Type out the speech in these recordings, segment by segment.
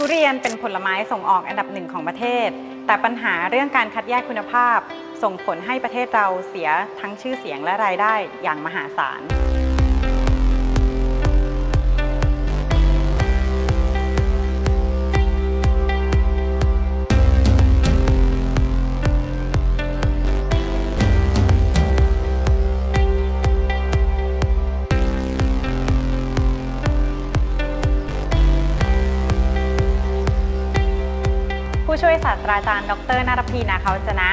ทุเรียนเป็นผลไม้ส่งออกอันดับหนึ่งของประเทศ แต่ปัญหาเรื่องการคัดแยกคุณภาพ ส่งผลให้ประเทศเราเสียทั้งชื่อเสียงและรายได้อย่างมหาศาล ช่วยศาสตราจารย์ ดรนารพีนาเขาจนะ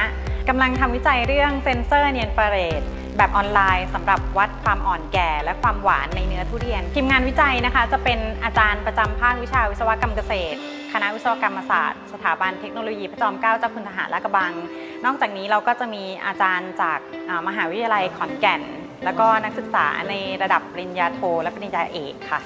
กำลังทำวิจัยเรื่องเซนเซอร์เนียนฟาเรดแบบออนไลน์สำหรับวัดความอ่อนแก่และความหวานในเนื้อทุเรียน ทีมงานวิจัยนะคะ จะเป็นอาจารย์ประจำภาควิชาวิศวกรรมเกษตร คณะวิศวกรรมศาสตร์ สถาบันเทคโนโลยีพระจอมเกล้าเจ้าคุณทหารลาดกระบัง นอกจากนี้เราก็จะมีอาจารย์จากมหาวิทยาลัยขอนแก่น แล้วก็นักศึกษาในระดับปริญญาโทและปริญญาเอกค่ะ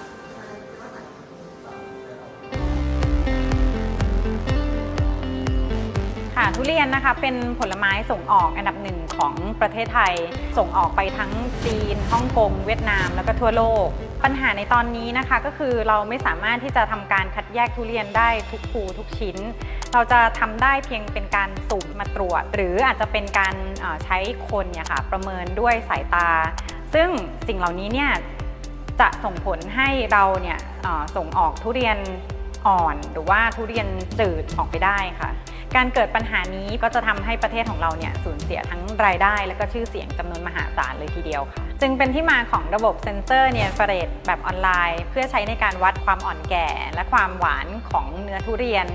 ทุเรียนนะคะเป็นผลไม้ส่งออกอันดับหนึ่งของประเทศไทย ส่งออกไปทั้งจีนฮ่องกง เวียดนามแล้วก็ทั่วโลก ปัญหาในตอนนี้นะคะก็คือเราไม่สามารถที่จะทำการคัดแยกทุเรียนได้ทุกภูทุกชิ้น เราจะทำได้เพียงเป็นการสุ่มมาตรวจ หรืออาจจะเป็นการใช้คนเนี่ยค่ะประเมินด้วยสายตา ซึ่งสิ่งเหล่านี้เนี่ยจะส่งผลให้เราเนี่ยส่งออกทุเรียน อ่อน หรือว่าทุเรียนจืดออกไปได้ค่ะ การเกิดปัญหานี้ก็จะทำให้ประเทศของเราเนี่ยสูญเสียทั้งรายได้ และก็ชื่อเสียงจำนวนมหาศาลเลยทีเดียวค่ะ จึงเป็นที่มาของระบบเซ็นเซอร์เนียนเฟราเรดแบบออนไลน์ เพื่อใช้ในการวัดความอ่อนแก่ และความหวานของเนื้อทุเรียน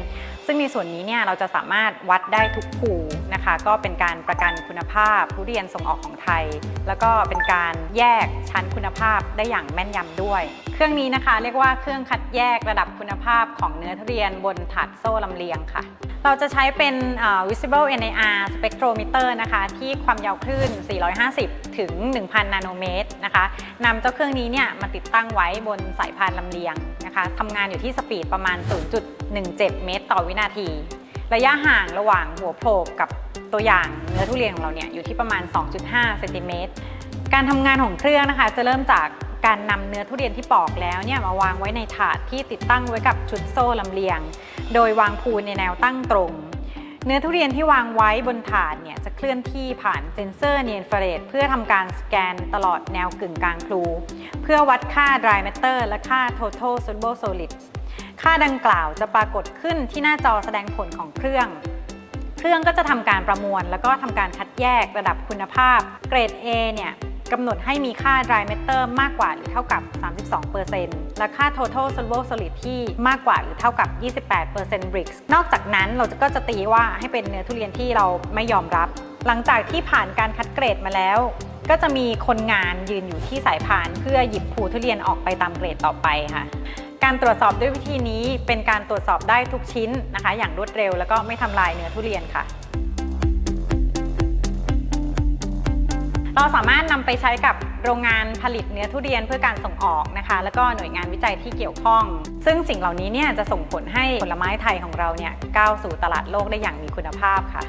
ซึ่งในส่วนนี้เนี่ยเราจะสามารถวัดได้ทุกภูนะคะ ก็เป็นการประกันคุณภาพทุเรียนส่งออกของไทย แล้วก็เป็นการแยกชั้นคุณภาพได้อย่างแม่นยำด้วย เครื่องนี้นะคะ เรียกว่าเครื่องคัดแยกระดับคุณภาพของเนื้อทุเรียนบนถาดโซ่ลำเลียงค่ะเราจะใช้เป็น visible NIR spectrometer นะคะ ที่ความยาวคลื่น 450 ถึง 1,000 นาโนเมตรนะคะนำเจ้าเครื่องนี้เนี่ยมาติดตั้งไว้บนสายพานลำเลียงนะคะทำงานอยู่ที่สปีดประมาณ 0.17 เมตร ต่อวินาที ระยะห่างระหว่างหัวโผล่กับตัวอย่างเนื้อทุเรียนของเราเนี่ยอยู่ที่ประมาณ 2.5 เซนติเมตร การทำงานของเครื่องนะคะจะเริ่มจากการนำเนื้อทุเรียนที่ปอกแล้วเนี่ยมาวางไว้ในถาดที่ติดตั้งไว้กับชุดโซ่ลำเลียง โดยวางพูนในแนวตั้งตรง เนื้อทุเรียนที่วางไว้บนถาดเนี่ยจะเคลื่อนที่ผ่านเซ็นเซอร์เนียนฟราเรดเพื่อทำการสแกนตลอดแนวกึ่งกลางพลูเพื่อวัดค่า dry matter และค่า total soluble solids ค่าดังกล่าวจะปรากฏขึ้นที่หน้าจอแสดงผลของเครื่อง เครื่องก็จะทำการประมวล แล้วก็ทำการคัดแยกระดับคุณภาพ เกรด A เนี่ย กำหนดให้มีค่า dry matter มากกว่าหรือเท่ากับ 32%และค่า total soluble solid ที่มากกว่าหรือเท่ากับ 28% bricks นอกจากนั้นเราก็จะตีว่าให้เป็นเนื้อทุเรียนที่เราไม่ยอมรับ หลังจากที่ผ่านการคัดเกรดมาแล้วก็จะมีคนงานยืนอยู่ที่สายพานเพื่อหยิบภูทุเรียนออกไปตามเกรดต่อไปค่ะ การตรวจสอบด้วยวิธีนี้เป็นการตรวจสอบได้ทุกชิ้นนะคะ อย่างรวดเร็ว แล้วก็ไม่ทำลายเนื้อทุเรียนค่ะ เราสามารถนำไปใช้กับโรงงานผลิตเนื้อทุเรียนเพื่อการส่งออกนะคะ แล้วก็หน่วยงานวิจัยที่เกี่ยวข้อง ซึ่งสิ่งเหล่านี้เนี่ยจะส่งผลให้ผลไม้ไทยของเราเนี่ยก้าวสู่ตลาดโลกได้อย่างมีคุณภาพค่ะ